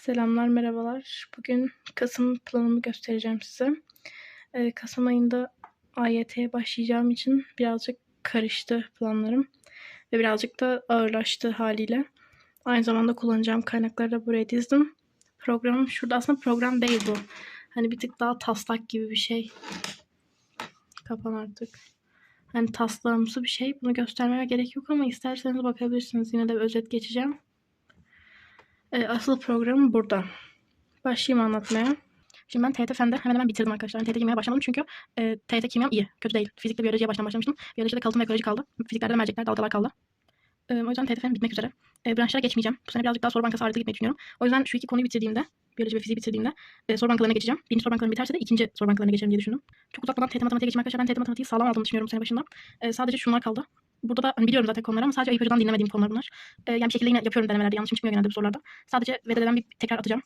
Selamlar, merhabalar. Bugün Kasım planımı göstereceğim size. Ee, Kasım ayında AYT'ye başlayacağım için birazcık karıştı planlarım. Ve birazcık da ağırlaştı haliyle. Aynı zamanda kullanacağım kaynakları da buraya dizdim. Programım şurada aslında program değil bu. Hani bir tık daha taslak gibi bir şey. Kapan artık. Hani taslağımsı bir şey. Bunu göstermeme gerek yok ama isterseniz bakabilirsiniz. Yine de özet geçeceğim. E, asıl programım burada. Başlayayım anlatmaya. Şimdi ben TYT Fen'de hemen hemen bitirdim arkadaşlar. TYT Kimya'ya başlamadım çünkü e, TYT Kimya'm iyi. Kötü değil. Fizikte biyolojiye baştan başlamıştım. Biyolojide kalıtım ve ekoloji kaldı. Fiziklerde de mercekler, dalgalar kaldı. E, o yüzden TYT Fen bitmek üzere. E, branşlara geçmeyeceğim. Bu sene birazcık daha soru bankası ağırlıklı gitmeyi düşünüyorum. O yüzden şu iki konuyu bitirdiğimde, biyoloji ve fiziği bitirdiğimde e, soru bankalarına geçeceğim. Birinci soru bankalarım biterse de ikinci soru bankalarına geçeceğim diye düşündüm. Çok uzatmadan TYT matematiğe geçeyim arkadaşlar. Ben TYT matematiği sağlam aldığımı düşünüyorum bu sene başında. E, sadece şunlar kaldı. Burada da hani biliyorum zaten konuları ama sadece Ayıp Hoca'dan dinlemediğim konular bunlar. E, yani bir şekilde yine yapıyorum denemelerde. Yanlışım çıkmıyor genelde bu sorularda. Sadece VD'den bir tekrar atacağım.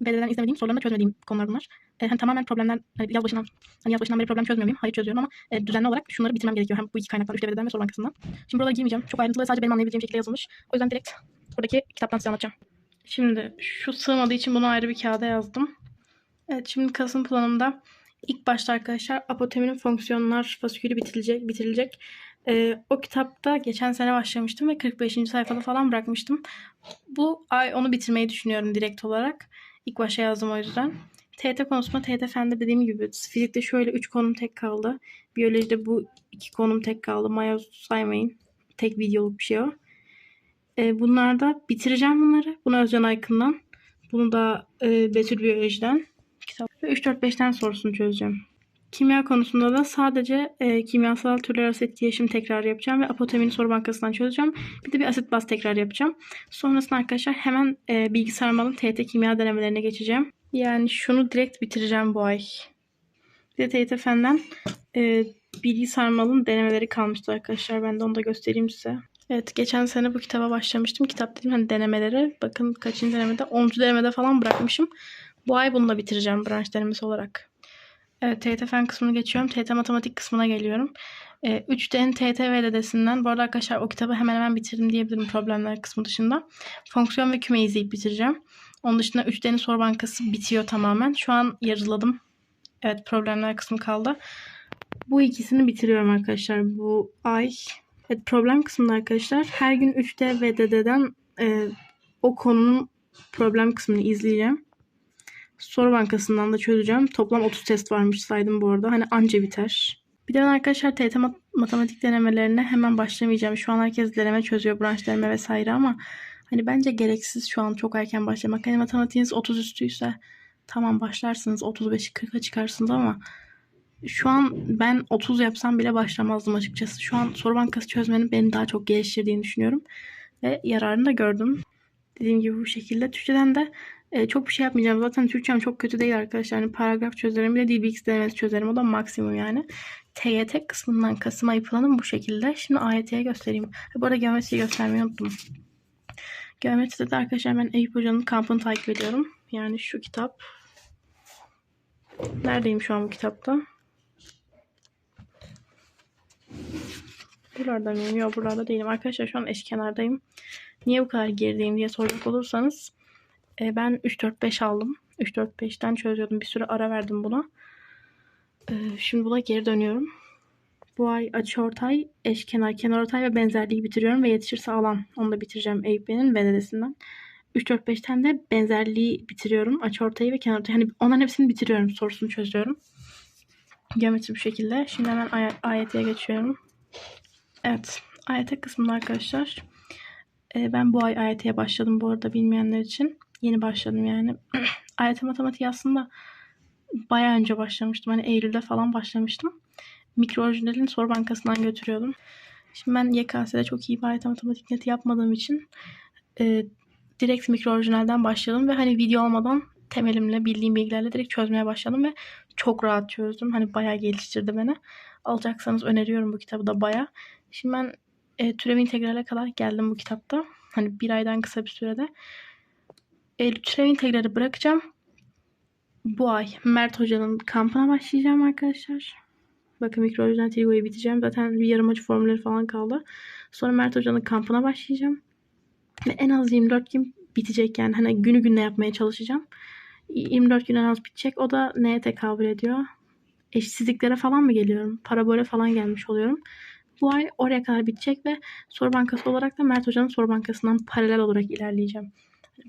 VD'den izlemediğim sorularını çözmediğim konular bunlar. E, hani tamamen problemden, hani yaz başından, hani yaz başından beri problem çözmüyor muyum? Hayır çözüyorum ama e, düzenli olarak şunları bitirmem gerekiyor. Hem bu iki kaynaklar, 3 VD'den ve soru bankasından. Şimdi burada girmeyeceğim. Çok ayrıntılı sadece benim anlayabileceğim şekilde yazılmış. O yüzden direkt buradaki kitaptan size anlatacağım. Şimdi şu sığmadığı için bunu ayrı bir kağıda yazdım. Evet şimdi Kasım planımda ilk başta arkadaşlar apoteminin fonksiyonlar fasikülü bitirilecek. bitirilecek. Ee, o kitapta geçen sene başlamıştım ve 45. sayfada falan bırakmıştım. Bu ay onu bitirmeyi düşünüyorum direkt olarak. İlk başa yazdım o yüzden. TET konusunda TET Fen'de dediğim gibi fizikte şöyle 3 konum tek kaldı. Biyolojide bu 2 konum tek kaldı. Maya saymayın. Tek videoluk bir şey o. Ee, bunlarda bitireceğim bunları. Bunu Özcan Aykın'dan. Bunu da e, Betül Biyoloji'den. Kitap. Ve 3-4-5'ten sorusunu çözeceğim. Kimya konusunda da sadece e, kimyasal türler arası etkileşim tekrar yapacağım ve apotemini soru bankasından çözeceğim. Bir de bir asit baz tekrar yapacağım. Sonrasında arkadaşlar hemen e, bilgisayar malım TYT kimya denemelerine geçeceğim. Yani şunu direkt bitireceğim bu ay. Bir de TYT Fen'den e, bilgi sarmalın denemeleri kalmıştı arkadaşlar. Ben de onu da göstereyim size. Evet geçen sene bu kitaba başlamıştım. Kitap dedim hani denemeleri. Bakın kaçıncı denemede? 10. denemede falan bırakmışım. Bu ay bunu da bitireceğim branş denemesi olarak. Evet TYT fen kısmını geçiyorum. TYT matematik kısmına geliyorum. E, 3D'nin TYT VDD'sinden bu arada arkadaşlar o kitabı hemen hemen bitirdim diyebilirim problemler kısmı dışında. Fonksiyon ve küme izleyip bitireceğim. Onun dışında 3D'nin soru bankası bitiyor tamamen. Şu an yarıladım. Evet problemler kısmı kaldı. Bu ikisini bitiriyorum arkadaşlar bu ay. Evet problem kısmında arkadaşlar her gün 3D ve DD'den e, o konunun problem kısmını izleyeceğim. Soru bankasından da çözeceğim. Toplam 30 test varmış saydım bu arada. Hani anca biter. Bir de ben arkadaşlar TYT mat- matematik denemelerine hemen başlamayacağım. Şu an herkes deneme çözüyor. Branş deneme vesaire ama hani bence gereksiz şu an çok erken başlamak. Hani matematiğiniz 30 üstüyse tamam başlarsınız. 35'i 40'a çıkarsınız ama şu an ben 30 yapsam bile başlamazdım açıkçası. Şu an soru bankası çözmenin beni daha çok geliştirdiğini düşünüyorum. Ve yararını da gördüm. Dediğim gibi bu şekilde. Türkçeden de e, çok bir şey yapmayacağım. Zaten Türkçem çok kötü değil arkadaşlar. Yani paragraf çözerim bile DBX denemesi çözerim. O da maksimum yani. TYT kısmından Kasım ayı planım bu şekilde. Şimdi AYT'ye göstereyim. Bu arada geometriyi göstermeyi unuttum. Geometride de arkadaşlar ben Eyüp Hoca'nın kampını takip ediyorum. Yani şu kitap. Neredeyim şu an bu kitapta? Buralarda mıyım? Yok buralarda değilim. Arkadaşlar şu an eşkenardayım. Niye bu kadar gerideyim diye soracak olursanız e, ben 3-4-5 aldım. 3-4-5'ten çözüyordum. Bir süre ara verdim buna. E, şimdi buna geri dönüyorum. Bu ay açıortay, eşkenar, kenarortay ve benzerliği bitiriyorum ve yetişirse alan. Onu da bitireceğim Eyüp Bey'in VDD'sinden. 3-4-5'ten de benzerliği bitiriyorum. Açıortayı ve kenarortayı. Hani onların hepsini bitiriyorum. Sorusunu çözüyorum. Geometri bu şekilde. Şimdi hemen ay- AYT'ye geçiyorum. Evet. AYT kısmında arkadaşlar. e, ben bu ay AYT'ye başladım bu arada bilmeyenler için. Yeni başladım yani. AYT matematiği aslında bayağı önce başlamıştım. Hani Eylül'de falan başlamıştım. Mikro orijinalin soru bankasından götürüyordum. Şimdi ben YKS'de çok iyi bir AYT matematik neti yapmadığım için e, direkt mikro orijinalden başladım ve hani video olmadan temelimle bildiğim bilgilerle direkt çözmeye başladım ve çok rahat çözdüm. Hani bayağı geliştirdi beni. Alacaksanız öneriyorum bu kitabı da bayağı. Şimdi ben e, türev integrale kadar geldim bu kitapta. Hani bir aydan kısa bir sürede. E, türev integrali bırakacağım. Bu ay Mert Hoca'nın kampına başlayacağım arkadaşlar. Bakın mikro orijinal trigoyu biteceğim. Zaten bir yarım açı formülleri falan kaldı. Sonra Mert Hoca'nın kampına başlayacağım. Ve en az 24 gün bitecek yani. Hani günü gününe yapmaya çalışacağım. 24 gün en az bitecek. O da neye tekabül ediyor? Eşsizliklere falan mı geliyorum? Parabole falan gelmiş oluyorum. Bu ay oraya kadar bitecek ve soru bankası olarak da Mert Hoca'nın soru bankasından paralel olarak ilerleyeceğim.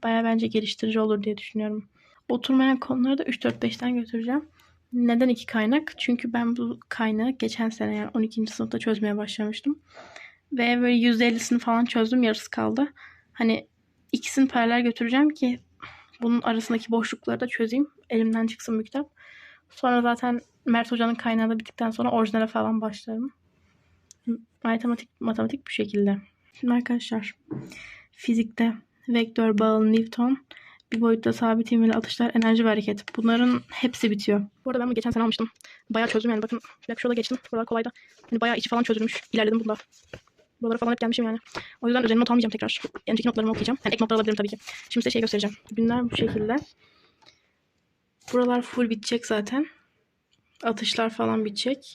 Baya bence geliştirici olur diye düşünüyorum. Oturmayan konuları da 3-4-5'ten götüreceğim. Neden iki kaynak? Çünkü ben bu kaynağı geçen sene yani 12. sınıfta çözmeye başlamıştım. Ve böyle %50'sini falan çözdüm. Yarısı kaldı. Hani ikisini paralel götüreceğim ki bunun arasındaki boşlukları da çözeyim. Elimden çıksın bu kitap. Sonra zaten Mert Hoca'nın kaynağı da bittikten sonra orijinale falan başlarım. Matematik, matematik bu şekilde. Şimdi arkadaşlar fizikte vektör, bağıl, Newton, bir boyutta sabit ivmeli atışlar, enerji ve hareket. Bunların hepsi bitiyor. Bu arada ben bunu geçen sene almıştım. Bayağı çözdüm yani. Bakın dakika şurada geçtim. Buralar kolaydı. Hani bayağı içi falan çözülmüş. İlerledim bunda. Buralara falan hep gelmişim yani. O yüzden üzerine not almayacağım tekrar. Önceki notlarımı okuyacağım. Yani ek notlar alabilirim tabii ki. Şimdi size şey göstereceğim. Günler bu şekilde. Buralar full bitecek zaten. Atışlar falan bitecek.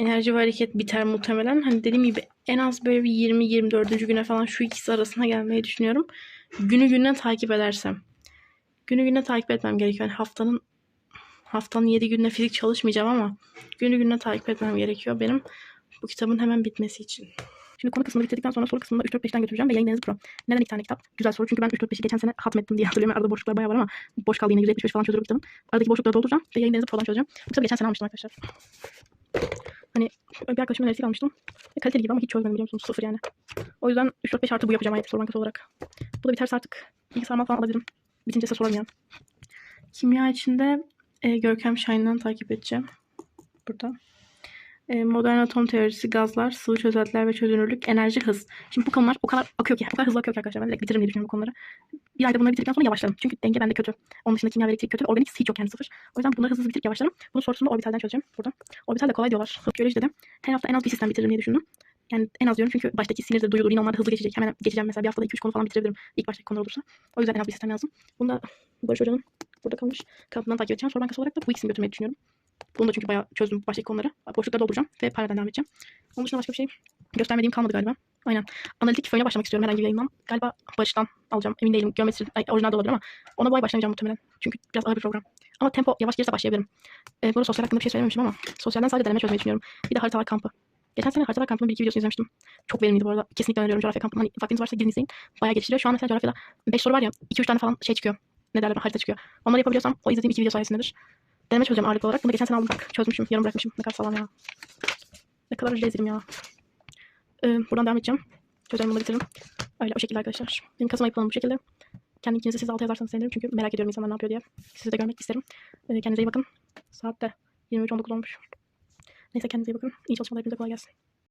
Enerji ve hareket biter muhtemelen. Hani dediğim gibi en az böyle bir 20-24. güne falan şu ikisi arasına gelmeyi düşünüyorum. Günü gününe takip edersem. Günü gününe takip etmem gerekiyor. Yani haftanın haftanın 7 günde fizik çalışmayacağım ama günü gününe takip etmem gerekiyor benim bu kitabın hemen bitmesi için. Şimdi konu kısmını bitirdikten sonra soru kısmını 3-4-5'ten götüreceğim ve yayın denizi pro. Neden iki tane kitap? Güzel soru çünkü ben 3-4-5'i geçen sene hatmettim diye hatırlıyorum. Arada boşluklar bayağı var ama boş kaldı yine 175 falan çözülür bu kitabın. Aradaki boşlukları dolduracağım ve yayın denizi pro'dan çözeceğim. Bu kitabı geçen sene almıştım arkadaşlar. Hani bir arkadaşımın önerisiyle almıştım. Ve kaliteli gibi ama hiç çözmedim biliyor musunuz? Sıfır yani. O yüzden 3-4-5 artı bu yapacağım ayet soru olarak. Bu da biterse artık bilgisayarımı falan alabilirim. Bitince size sorarım yani. Kimya içinde e, Görkem Şahin'den takip edeceğim. Burada. E, modern atom teorisi, gazlar, sıvı çözeltiler ve çözünürlük, enerji, hız. Şimdi bu konular o kadar akıyor ki, o kadar hızlı akıyor ki arkadaşlar. Ben direkt bitiririm diye düşünüyorum bu konuları. Bir ayda bunları bitirdikten sonra yavaşlarım. Çünkü denge bende kötü. Onun dışında kimya ve elektrik kötü. Organik hiç yok yani sıfır. O yüzden bunları hızlı bitirip yavaşlarım. Bunun sorusunu da orbitalden çözeceğim burada. Orbital de kolay diyorlar. Biyolojide de her hafta en az bir sistem bitiririm diye düşündüm. Yani en az diyorum çünkü baştaki sinirdir, duyulur. Yine onlar da hızlı geçecek. Hemen geçeceğim mesela bir haftada 2-3 konu falan bitirebilirim. İlk baştaki konular olursa. O yüzden en az bir sistem lazım. Bunu da Barış Hoca'nın burada kalmış kanalından takip edeceğim. Soru olarak da bu ikisini götürmeyi düşünüyorum. Bunu da çünkü bayağı çözdüm baştaki konuları. Boşlukları dolduracağım ve paralelden devam edeceğim. Onun dışında başka bir şey göstermediğim kalmadı galiba. Aynen. Analitik föyüne başlamak istiyorum herhangi bir yayından. Galiba Barış'tan alacağım. Emin değilim. Geometri, ay, orijinal olabilir ama ona bu ay başlamayacağım muhtemelen. Çünkü biraz ağır bir program. Ama tempo yavaş gelirse başlayabilirim. Ee, burada sosyal hakkında bir şey söylememişim ama sosyalden sadece deneme çözmeyi düşünüyorum. Bir de haritalar kampı. Geçen sene haritalar kampının bir iki videosunu izlemiştim. Çok verimliydi bu arada. Kesinlikle öneriyorum coğrafya kampını. Hani vaktiniz varsa girin izleyin. Bayağı geliştiriyor. Şu an mesela coğrafyada 5 soru var ya 2-3 tane falan şey çıkıyor. Ne derler harita çıkıyor. Onları yapabiliyorsam o izlediğim iki video sayesindedir. Deneme çözeceğim ağırlıklı olarak. Bunu geçen sene aldım. Çözmüşüm. Yarım bırakmışım. Ne kadar sağlam ya. Ne kadar rezilim ya. Ee, buradan devam edeceğim. Çözeceğim bunu bitiririm. Öyle o şekilde arkadaşlar. Benim Kasım ayı planım bu şekilde. Kendi ikinizi siz altı yazarsanız sevinirim. Çünkü merak ediyorum insanlar ne yapıyor diye. Sizi de görmek isterim. Ee, kendinize iyi bakın. Saat de 23.19 olmuş. Neyse kendinize iyi bakın. İyi çalışmalar. Hepinize kolay gelsin.